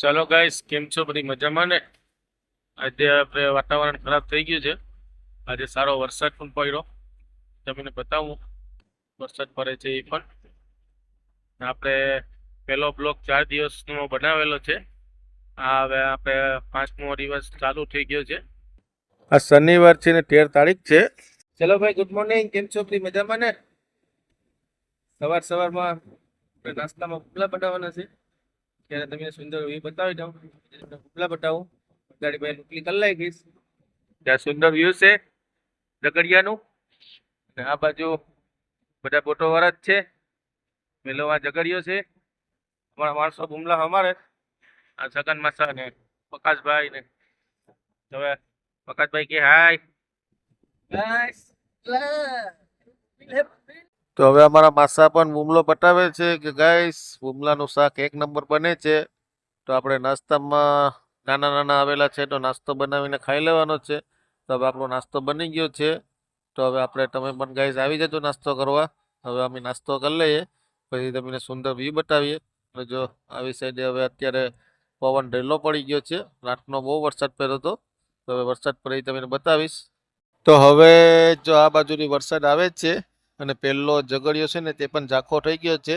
ચાલો ગાઈસ કેમ છો બધી મજામાં ને? આજે આપણે વાતાવરણ ખરાબ થઈ ગયું છે. આજે સારો વરસાદ પણ પડ્યો. તમને બતાવું, વરસાદ પડે છે એ પણ. આપણે પહેલો બ્લોક ચાર દિવસનો બનાવેલો છે. આ હવે આપણે પાંચમો દિવસ ચાલુ થઈ ગયો છે. આ શનિવાર છે ને તેર તારીખ છે. ચલો ભાઈ ગુડ મોર્નિંગ કેમ છો? બધી મજામાં ને? સવાર સવારમાં નાસ્તામાં ઉપલા બનાવવાના છે. ત્યારે તમે સુંદર વ્યૂ બતાવી દઉં ઉપલા બતાવું. ગાડી ભાઈ ક્લિક કરી લઈ ગઈશ. ત્યાં સુંદર વ્યૂ છે ઝઘડિયાનું અને આ બાજુ બધા બોટો વાળા જ છે. મેલોવા આ ઝઘડિયો છે. અમારા માણસો બુમલા અમારે. આ છગન માસા ને પ્રકાશભાઈ ને. હવે પ્રકાશભાઈ કે હાય તો હવે અમારા માસા પણ બુમલો બતાવે છે કે ગાઈસ, બુમલાનું શાક એક નંબર બને છે. તો આપણે નાસ્તામાં નાના નાના આવેલા છે તો નાસ્તો બનાવીને ખાઈ લેવાનો છે. તો હવે આપણો નાસ્તો બની ગયો છે. તો હવે આપણે, તમે પણ ગાઈસ આવી જજો નાસ્તો કરવા. હવે અમે નાસ્તો કરી લઈએ. પછી તમને સુંદર વ્યૂ બતાવીએ. અને જો આવી સાઈડે હવે અત્યારે પવન ઢેલો પડી ગયો છે. રાતનો બહુ વરસાદ પડ્યો હતો. તો હવે વરસાદ પડે તમને બતાવીશ. તો હવે જો આ બાજુની વરસાદ આવે છે. અને પહેલો ઝઘડિયો છે ને તે પણ ઝાંખો થઈ ગયો છે.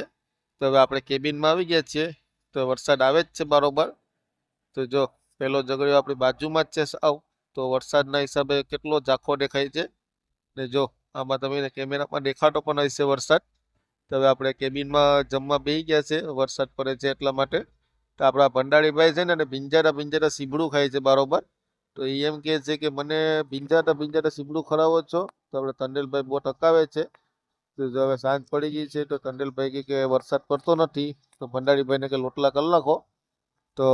તો હવે આપણે કેબિનમાં આવી ગયા છીએ. તો વરસાદ આવે જ છે બરોબર. તો જો પહેલો ઝઘડિયો આપણી બાજુમાં જ છે સાવ તો વરસાદના હિસાબે કેટલો ઝાંખો દેખાય છે. ને જો આમાં તમે કેમેરામાં દેખાતો પણ હશે વરસાદ. તો હવે આપણે કેબિનમાં જમવા બેસી ગયા છે. વરસાદ પડે છે એટલા માટે. તો આપણા ભંડારીભાઈ છે ને અને ભીંજારા ભીંજારા સીબડું ખાય છે બરોબર. તો એ એમ કહે છે કે, મને ભીંજાતા ભીંજાતા સીબડું ખરાવો છો? તો આપણે તંડેલભાઈ બહુ ટકાવે છે. તો હવે સાંજ પડી ગઈ છે તો તંડેલભાઈ કહે કે વરસાદ પડતો નથી, તો ભંડારીભાઈને કે લોટલા કરી નાખો. તો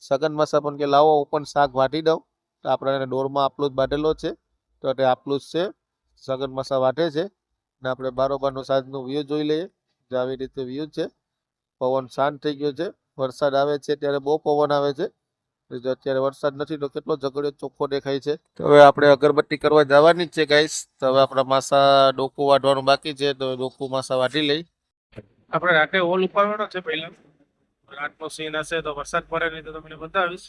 સગન માસા પણ કે લાવો, હું પણ શાક વાટી દઉં. તો આપણે ડોરમાં આપલું જ બાંધેલો છે. તો તે આપલું જ છે. સગન માસા વાટે છે. ને આપણે બારોબારનું સાંજનું વ્યૂ જોઈ લઈએ, જે આવી રીતે વ્યૂ છે. પવન શાંત થઈ ગયો છે. વરસાદ આવે છે ત્યારે બહુ પવન આવે છે. અત્યારે વરસાદ નથી તો કેટલો ઝઘડો ચોખ્ખો દેખાય છે. તો હવે આપણે અગરબત્તી કરવા જવાની જ છે ગાઈસ તો હવે આપણા માસા ડોકું વાઢવાનું બાકી છે તો ડોકું માસા વાઢી લઈ. આપણે રાતે ઓલ ઉપાડવાનો છે પહેલા. રાતનો સીન હશે તો વરસાદ પડે નહીં તો તમને બતાવીશ.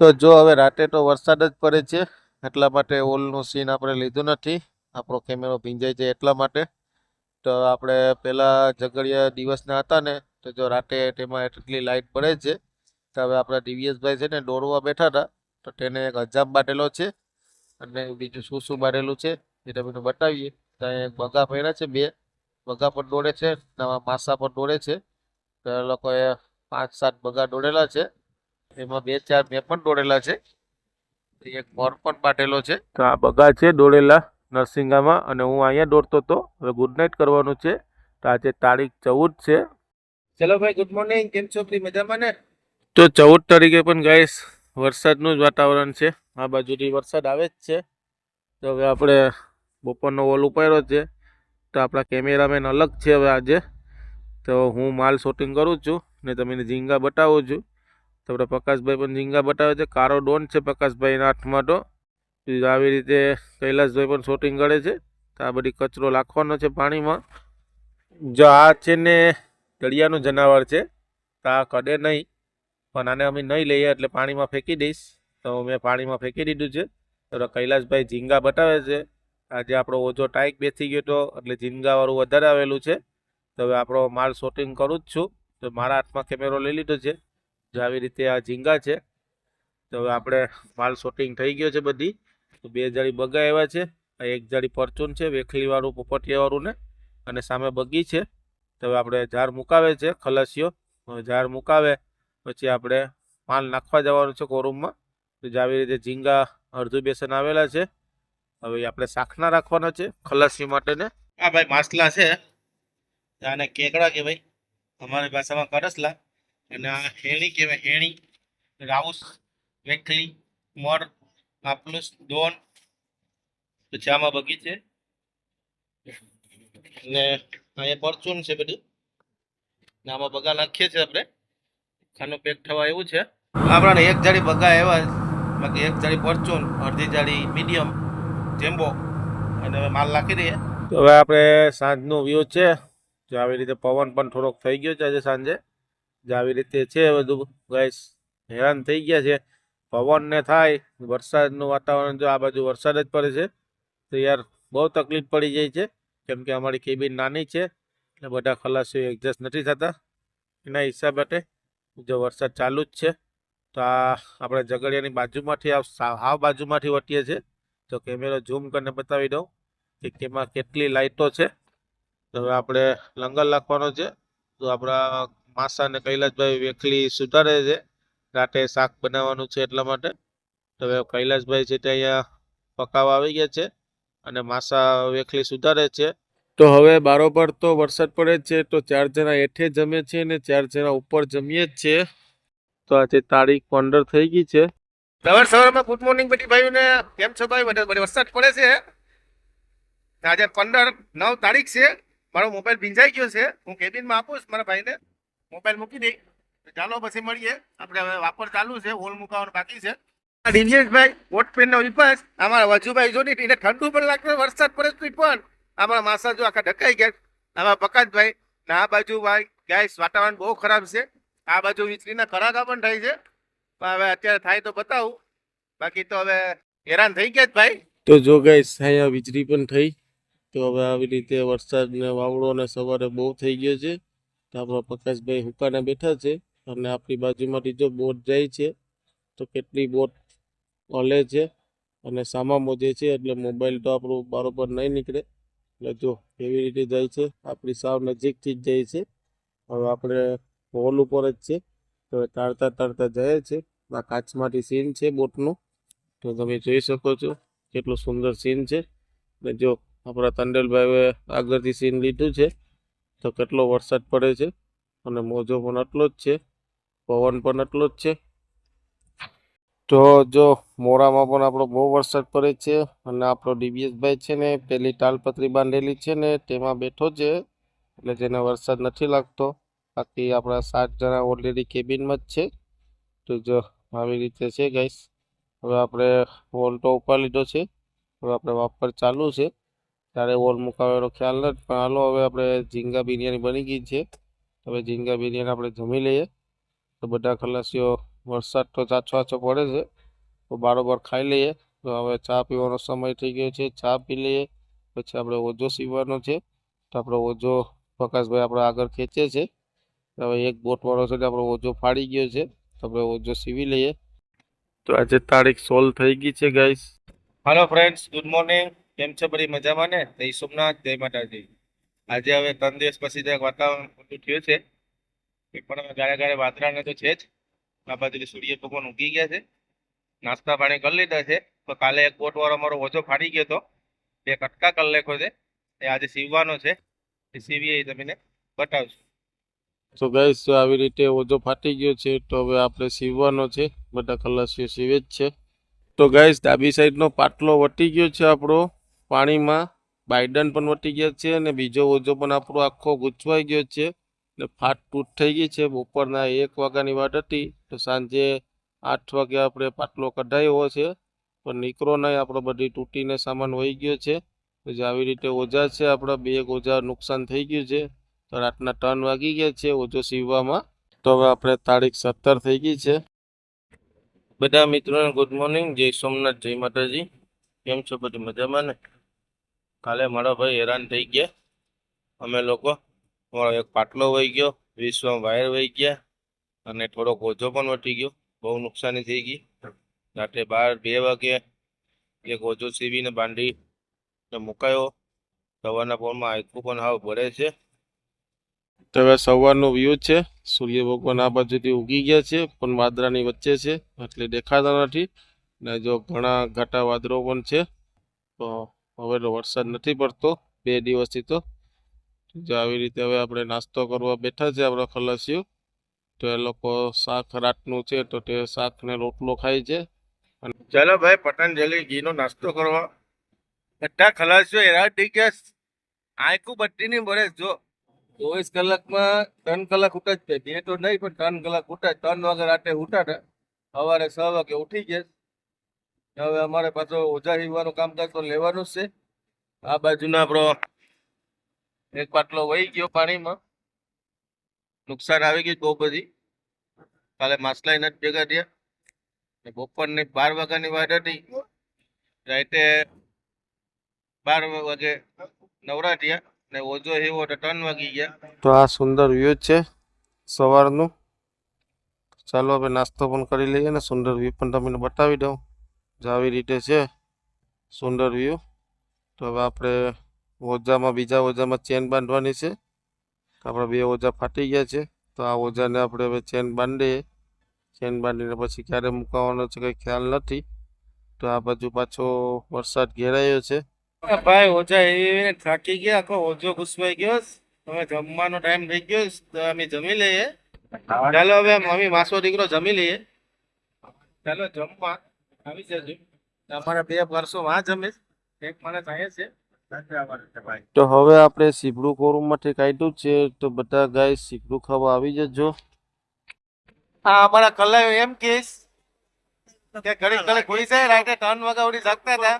તો જો હવે રાતે તો વરસાદ જ પડે છે એટલા માટે ઓલનું સીન આપણે લીધું નથી. આપણો કેમેરો ભીંજાય છે એટલા માટે. તો આપણે પહેલાં ઝઘડિયા દિવસના હતા ને તો જો રાતે તેમાં એટલી લાઇટ પડે છે. તો હવે આપણા દિવ્યેશભાઈ છે ને દોરવા બેઠા હતા તો તેને એક હજામ બાટેલો છે અને બીજું શું શું બાટેલું છે એ તમને બતાવીએ. ત્યાં એક બગા પહેર્યા છે બે બગા પણ દોડે છે નવા માસા પણ દોડે છે. તો એ લોકોએ પાંચ સાત બગા દોડેલા છે એમાં બે ચાર મેં પણ દોડેલા છે. એક મોર પણ પાટેલો છે. તો આ બગા છે દોડેલા નરસિંગામાં અને હું અહીંયા દોડતો હતો. હવે ગુડ નાઇટ કરવાનું છે. તો આજે તારીખ ચૌદ છે. ચલો ભાઈ ગુડ મોર્નિંગ કેમ છો? મજામાં ને? તો ચૌદ તારીખે પણ ગાઈસ વરસાદનું જ વાતાવરણ છે. આ બાજુથી વરસાદ આવે જ છે. તો હવે આપણે બપોરનો વોલ ઉપાડ્યો છે. તો આપણા કેમેરામેન અલગ છે હવે આજે. તો હું માલ શૂટિંગ કરું છું ને તમે ઝીંગા બતાવું છું. તો આપણે પ્રકાશભાઈ પણ ઝીંગા બતાવે છે. કારો ડોન છે પ્રકાશભાઈના હાથમાં તો. આવી રીતે કૈલાસભાઈ પણ શૂટિંગ કરે છે. તો આ બધી કચરો નાખવાનો છે પાણીમાં. જો આ છે ને તળિયાનું જનાવર છે. તો આ કડે નહીં. પણ આને અમે નહીં લઈએ એટલે પાણીમાં ફેંકી દઈશ. તો મેં પાણીમાં ફેંકી દીધું છે. તો કૈલાસભાઈ ઝીંગા બતાવે છે. આજે આપણો ઓછો ટાઈક બેસી ગયો હતો એટલે ઝીંગાવાળું વધારે આવેલું છે. તો હવે આપણો માલ શોટિંગ કરું જ છું. તો મારા હાથમાં કેમેરો લઈ લીધો છે. જો આવી રીતે આ ઝીંગા છે. તો હવે આપણે માલ શોટિંગ થઈ ગયો છે બધી. તો બે જાળી બગા એવા છે. એક જાળી પરચૂન છે, વેખલીવાળું, પોપટિયાવાળું ને. અને સામે બગી છે. તો હવે આપણે ઝાડ મુકાવે છે, ખલસીઓ. ઝાડ મુકાવે. પછી આપણે માલ નાખવા જવાનું છે કોરૂમમાં. તો આવી રીતે ઝીંગા અડધું બેસન આવેલા છે. હવે આપણે શાખના રાખવાના છે, ખલાસી માટેને. આ ભાઈ માસલા છે. આને કેકડા કહેવાય. અમારી ભાષામાં કરસલા અને આ હેણી કહેવાય, હેણી. રાઉસ, વેખલી, મર આપલુસ દોન. પછી આમાં બગી છે. અને અહીંયા પરચૂન છે બધું. ને આમાં બગા નાખીએ છીએ આપણે. ખાનું પેક થવા એવું છે? આપણાને એક જાળી બગા એવા બાકી એક જાળી પરચૂન અડધી જાળી મીડિયમ જેમ્બો અને હવે માલ નાખી દઈએ. તો હવે આપણે સાંજનો વ્યૂ છે. જો આવી રીતે પવન પણ થોડોક થઈ ગયો છે આજે સાંજે. જે આવી રીતે છે બધું ગાઈસ હેરાન થઈ ગયા છે. પવન ને થાય, વરસાદનું વાતાવરણ જો આ બાજુ વરસાદ જ પડે છે, તો યાર બહુ તકલીફ પડી જાય છે. કેમ કે અમારી કેબિન નાની છે, એટલે બધા ખલાસીઓ એડજસ્ટ નથી થતા. એના હિસાબ માટે જો વરસાદ ચાલુ જ છે, તો આ આપણે ઝઘડિયાની બાજુમાંથી હાવ બાજુમાંથી વટીએ છે તો કેમેરો ઝૂમ કરીને બતાવી દઉં કે કેમાં કેટલી લાઇટો છે. તો હવે આપણે લંગર લાખવાનો છે. તો આપણા માસા અને કૈલાસભાઈ વેખલી સુધારે છે. રાતે શાક બનાવવાનું છે એટલા માટે. તો હવે કૈલાસભાઈ છે તે અહીંયા પકાવવા આવી ગયા છે અને માસા વેખલી સુધારે છે. તો હવે બારોબર તો વરસાદ પડે છે, તો ચાર જણા હેઠે જમે છે ને ચાર જણા ઉપર જમીએ જ છે. તો આજે તારીખ પંદર થઈ ગઈ છે. સવાર સવારમાં ગુડ મોર્નિંગ બધી ભાઈઓને. કેમ છો ભાઈ? બધા વરસાદ પડે છે? આજે પંદર નવ તારીખ છે. મારો મોબાઈલ ભીંજાઈ ગયો છે. હું કેબિનમાં આપું મારા ભાઈને. મોબાઈલ મૂકી દઈ ચાલો પછી મળીએ. આપણે હવે વાપર ચાલુ છે. હોલ મુકાવાનું બાકી છે. દિવ્યેશભાઈ, વોટ પેનનો વિપાસ. અમારા વજુભાઈ જો એને ઠંડુ પણ લાગતું વરસાદ પડે તો પણ. અમારા માસા જો આખા ઢકાઈ ગયા. આમાં પકાતભાઈ આ બાજુ ભાઈ ગાઈસ વાતાવરણ બહુ ખરાબ છે. આ બાજુ વીજળીના ખરાકા પણ થાય છે. પણ હવે અત્યારે થાય તો બતાવું. બાકી તો હવે હેરાન થઈ ગયા જ ભાઈ. તો જો ગાઈસ અહીંયા વીજળી પણ થઈ. તો હવે આવી રીતે વરસાદ ને વાવડો ને સવારે બહુ થઈ ગયો છે. તો આપણા પ્રકાશભાઈ હુકાને બેઠા છે. અને આપણી બાજુમાંથી જો બોટ જાય છે, તો કેટલી બોટ ઓલે છે. અને સામા મોજે છે, એટલે મોબાઈલ તો આપણું બરોબર નહીં નીકળે. એટલે જો કેવી રીતે જાય છે, આપણી સાવ નજીકથી જ જાય છે. હવે આપણે હોલ ઉપર જ છે. તો તારતા તારતા જાય છે. આ કાચમાંથી સીન છે બોટનું. તો તમે જોઈ શકો છો કેટલું સુંદર સીન છે. ને જો આપણા તંડેલભાઈએ આગળથી સીન લીધું છે, તો કેટલો વરસાદ પડે છે. અને મોજો પણ આટલો જ છે, પવન પણ આટલો જ છે. તો જો મોરામાં પણ આપણો બહુ વરસાદ પડે છે અને આપણો ડીબીએસભાઈ છે ને પેલી તાલપત્રી બાંધેલી છે ને તેમાં બેઠો છે, એટલે જેને વરસાદ નથી લાગતો. બાકી આપણા સાત જણા ઓલરેડી કેબિનમાં જ છે. તો જો આવી રીતે છે ગાઈસ હવે આપણે વોલ તો ઉપર લીધો છે. હવે આપણે વાપર ચાલુ છે. ત્યારે વોલ મુકાવેલો ખ્યાલ નથી, પણ હાલો હવે આપણે ઝીંગા બિરયાની બની ગઈ છે. હવે ઝીંગા બિરયાની આપણે જમી લઈએ. તો બધા ખલાસીઓ વરસાદ તો ચાછો આછો પડે છે. તો બારોબાર ખાઈ લઈએ. તો હવે ચા પીવાનો સમય થઈ ગયો છે. ચા પી લઈએ. પછી આપણે ઓજો સીવવાનો છે. તો આપણો ઓજો પ્રકાશભાઈ આપણે આગળ ખેંચે છે. હવે એક બોટવાળો છે આપણો ઓજો ફાડી ગયો છે. તો આપણે ઓજો સીવી લઈએ. તો આજે તારીખ સોલ્વ થઈ ગઈ છે guys hello friends good morning કેમ છો બધી મજામાં ને? જય સોમનાથ, જય માતાજી. આજે હવે ત્રણ દિવસ પછી વાતાવરણ ઠંડુ થયું છે, એ પણ હવે ગાળે ગાળે તો છે જ. આ બાજુ સૂર્ય ભગવાન ઉગી ગયા છે. નાસ્તા પાણી કરી લીધા છે. તો કાલે એક બોટ વાળો મારો ઓછો ફાટી ગયો હતો. બે કટકા કરી લેખો છે. એ આજે સીવવાનો છે. એ સીવીએ તમને બતાવશું. તો ગાઈસ આવી રીતે ઓજો ફાટી ગયો છે, તો હવે આપણે સીવવાનો છે. બધા ખલાસીઓ સીવે જ છે. તો ગાઈસ ડાબી સાઈડનો પાટલો વટી ગયો છે આપણો. પાણીમાં બાઇડન પણ વટી ગયા છે અને બીજો ઓજો પણ આપણો આખો ગૂંચવાઈ ગયો છે. ફાટ તૂટ થઈ ગઈ છે. બપોરના એક વાગ્યાની વાત હતી. તો સાંજે આઠ વાગે આપણે પાટલો કઢાયો છે. પણ નીકળો નહીં. આપણો બધી તૂટીને સામાન વહી ગયો છે. જે આવી રીતે ઓજા છે, આપણા બે ઓજા નુકસાન થઈ ગયું છે. તો રાતના ત્રણ વાગી ગયા છે ઓજો સીવવામાં. તો હવે આપણે તારીખ સત્તર થઈ ગઈ છે. બધા મિત્રોને ગુડ મોર્નિંગ જય સોમનાથ, જય માતાજી. કેમ છો? બધી મજામાં ને? કાલે મારા ભાઈ હેરાન થઈ ગયા. અમે લોકો મારો એક પાટલો વહી ગયો વીસમાં વાયર વહી ગયા અને થોડોક ઓછો પણ વટી ગયો. બહુ નુકસાની થઈ ગઈ. રાતે બાર, બે વાગે એક ઓછો સીવીને બાંધી ને મુકાયો. સવારના પોરમાં આખું પણ હાવ ભરે છે. તો હવે સવારનો વ્યૂ છે. સૂર્ય ભગવાન આ બાજુથી ઉગી ગયા છે, પણ વાદરાની વચ્ચે છે, એટલે દેખાતા નથી. ને જો ઘણા ઘાટા વાદળો પણ છે, તો હવે તો વરસાદ નથી પડતો, બે દિવસથી તો. જો આવી રીતે હવે આપણે નાસ્તો કરવા બેઠા છે આપણા ખલાસીઓ, તો એ લોકો શાક રાતનું છે તો તે શાક ને રોટલો ખાય છે. ચાલો ભાઈ, પતંજલિ ઘીનો નાસ્તો કરવા. બધા ખલાસીઓ હેરાન થઈ ગયા. આખું બધી નહીં ભરે જો. ચોવીસ કલાકમાં ત્રણ કલાક ઉઠા જ બે તો નહીં, પણ ત્રણ કલાક ઉઠા. ત્રણ વાગે રાતે ઉઠાડે સવારે છ વાગે ઉઠી ગયા. હવે અમારે પાછો ઓજા હીવાનું કામકાજ તો લેવાનું જ છે. આ બાજુના આપણો એક પાટલો વહી ગયો પાણીમાં. નુકસાન આવી ગયું બહુ બધી. કાલે માસલાઈ નથી ભેગા થયા. બપોરની બાર વાગ્યાની વાત હતી. રાતે બાર વાગે નવરા થયા ને ઓજો એવો તો ત્રણ વાગી ગયા. તો આ સુંદર વ્યૂ છે સવારનું. ચાલો હવે નાસ્તો પણ કરી લઈએ ને સુંદર વ્યૂ પણ તમને બતાવી દઉં. જે આવી રીતે છે સુંદર વ્યૂ. તો હવે આપણે ઓજામાં બીજા ઓજામાં ચેન બાંધવાની છે. આપણા બે ઓજા ફાટી ગયા છે. તો આ ઓજાને આપણે હવે ચેન બાંધીએ. ચેન બાંધીને પછી ક્યારે મૂકવાનો છે કંઈ ખ્યાલ નથી. તો આ બાજુ પાછો વરસાદ ઘેરાયો છે. ભાઈ ઓજા એવી થાકી ગયા, આખો ઓજો ઘૂસવાઈ ગયો. હવે જમવાનો ટાઈમ થઈ ગયો. તો અમે જમી લઈએ. ચાલો હવે મમ્મી માસો દીકરો જમી લઈએ. ચાલો જમવા. આવી જજો. અમારા બે વર્ષો વાં જમીશ એક મને અહીંયા છે. તો હવે આપણે સીભડું કોરુમાંથી કાઢ્યું છે, તો બધા ગાય સીભડું ખાવા આવી જજો. હા, અમારા કલાયો એમ કેસ કે ઘડી ઘડી ખુલી છે રાતે ત્રણ વાગ્યા જાગતા હતા.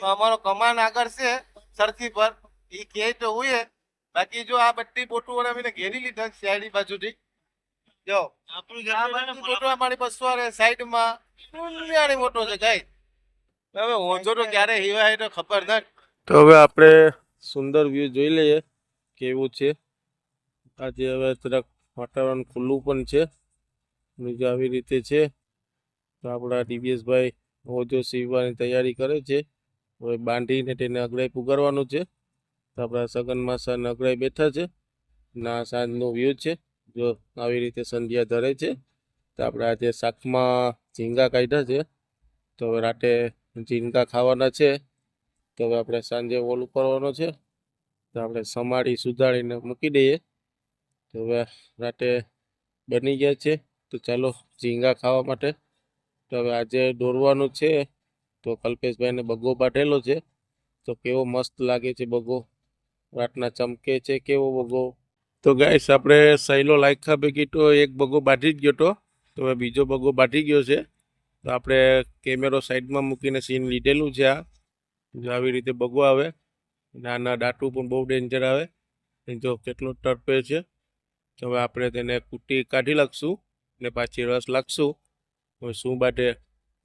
તો અમારો કમાન આગળ છે સરખી પર. એ કે તો હોય. બાકી જો આ બધી બોટું અમે ઘેરી લીધા શેરડી બાજુથી. જો બોટો અમારી બસો સાઈડમાં. મોટો છે, ગાય. હવે ઓંધો તો ક્યારે હિવાય તો ખબર નથી તો હવે આપણે સુંદર વ્યૂ જોઈ લઈએ કેવું છે. આજે હવે જરાક વાતાવરણ ખુલ્લું પણ છે. બીજું આવી રીતે છે. તો આપણા ડીબીએસભાઈ હોજો સીવવાની તૈયારી કરે છે. હવે બાંધીને તેને અગડાઈ પુગારવાનું છે. તો આપણા સગન માસા અગડાઈ બેઠા છે. ના સાંજનો વ્યૂ છે. જો આવી રીતે સંધ્યા ધરે છે. તો આપણે આજે શાકમાં ઝીંગા કાઢ્યા છે. તો હવે રાતે ઝીંગા ખાવાના છે. તો હવે આપણે સાંજે ઓલું કરવાનો છે. તો આપણે સમાડી સુધારીને મૂકી દઈએ. તો હવે રાતે બની ગયા છે. તો ચાલો ઝીંગા ખાવા માટે. તો હવે આજે દોરવાનું છે. તો કલ્પેશભાઈને બગો બાંધેલો છે. તો કેવો મસ્ત લાગે છે બગો. રાતના ચમકે છે કેવો બગો. તો ગાઈસ, આપણે સહેલો લાયખા ભેગી તો એક બગો બાંધી જ ગયો તો. તો હવે બીજો બગો બાંધી ગયો છે. તો આપણે કેમેરો સાઈડમાં મૂકીને સીન લીધેલું છે આ. જો આવી રીતે બગો આવે, નાના દાંટું પણ બહુ ડેન્જર આવે. જો કેટલો તડપે છે, તો હવે આપણે તેને કૂટી કાઢી લાગશું ને પાછી રસ લાગશું. હવે શું બાટે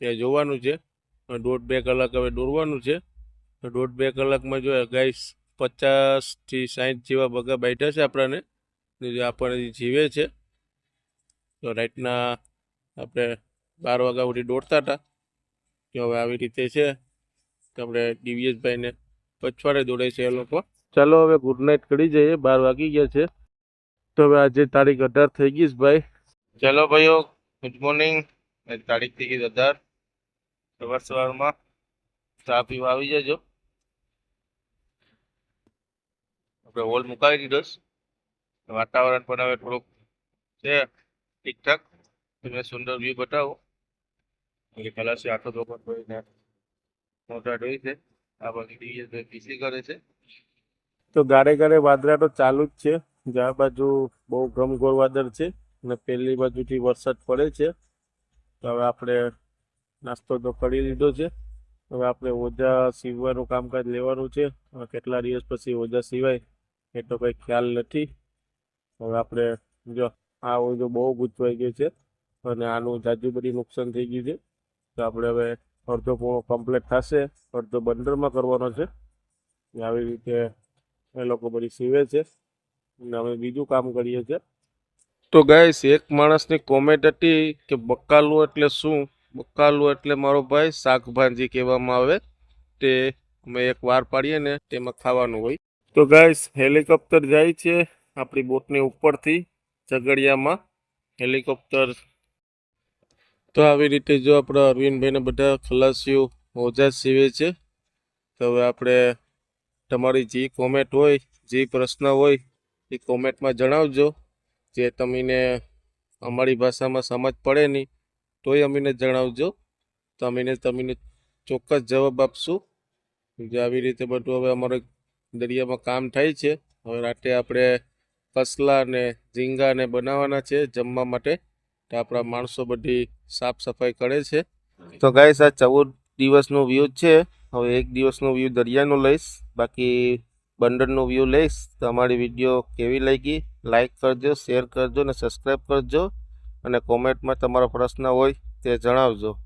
તે જોવાનું છે. દોઢ બે કલાક હવે દોરવાનું છે. દોઢ બે કલાકમાં જો ગાઈસ પચાસથી સાઠ જેવા બગા બેઠા છે આપણાને જો આપણને જીવે છે, તો રાઈટના આપણે બાર વાગ્યા સુધી દોડતા હતા. તો હવે આવી રીતે છે. આપણે ડીવીએસભાઈ ને પછવાડે દોડે છે એ લોકો. ચાલો હવે ગુડ નાઇટ કરી જઈએ બાર વાગી ગયા છે. તો હવે આજે તારીખ અઢાર થઈ ગઈ છે ભાઈ. ચાલો ભાઈઓ ગુડ મોર્નિંગ તારીખ થઈ ગઈ અઢાર. સવાર સવારમાં ચા પીવા આવી જજો. આપણે હોલ મુકાવી દીધો વાતાવરણ પણ હવે થોડુંક છે ઠીકઠાક. તમને સુંદર વ્યૂ બતાવો. એટલે કલાસી આખો ભાઈ ધોઈને મોટા ધોઈ છે. આ તો ગાડે ગાડે વાદળા તો ચાલુ જ છે. જ્યાં બાજુ બહુ ઘમઘોર વાદળ છે અને પેલી બાજુથી વરસાદ પડે છે. તો હવે આપણે નાસ્તો તો કરી લીધો છે. હવે આપણે ઓજા સીવવાનું કામકાજ લેવાનું છે. કેટલા દિવસ પછી ઓજા સિવાય એ તો કંઈ ખ્યાલ નથી. હવે આપણે જો આ ઓજો બહુ ગૂંચવાઈ ગયો છે અને આનું જાજુ બધી નુકસાન થઈ ગયું છે. તો આપણે હવે અડધો પૂરો કમ્પ્લીટ થશે, અડધો બંદરમાં કરવાનો છે. આવી રીતે એ લોકો બધી સીવે છે. અને અમે બીજું કામ કરીએ છીએ તો ગાઈસ એક માણસની કોમેન્ટ હતી કે બકાલું એટલે શું? બકાલું એટલે મારો ભાઈ, શાકભાજી કહેવામાં આવે. તે અમે એક વાર પાડીએ ને તેમાં ખાવાનું હોય. તો ગાઈસ હેલિકોપ્ટર જાય છે આપણી બોટની ઉપરથી ઝઘડિયામાં. હેલિકોપ્ટર તો આવી રીતે જો આપણા અરવિંદભાઈને બધા ખલાસીઓ મોજા સીવે છે, તો હવે આપણે તમારી જે કોમેન્ટ હોય, જે પ્રશ્ન હોય, એ કોમેન્ટમાં જણાવજો. જે તમને અમારી ભાષામાં સમજ પડે નહીં, તોય અમીને જણાવજો. તો અમીને તમને ચોક્કસ જવાબ આપશું. જે આવી રીતે બધું હવે અમારે દરિયામાં કામ થાય છે. હવે રાતે આપણે કસલા ને ઝીંગા ને બનાવવાના છે જમવા માટે. તો આપણા માણસો બધી સાફ સફાઈ કરે છે. તો ગાઈસ, આ ચૌદ દિવસનો વ્યૂ છે. હવે એક દિવસનો વ્યૂ દરિયાનો લઈશ. બાકી બંદરનો વ્યૂ લઈશ. તો અમારી વીડિયો કેવી લાગી? લાઈક કરજો શેર કરજો અને સબસ્ક્રાઈબ કરજો. અને કોમેન્ટમાં તમારો પ્રશ્ન હોય તે જણાવજો.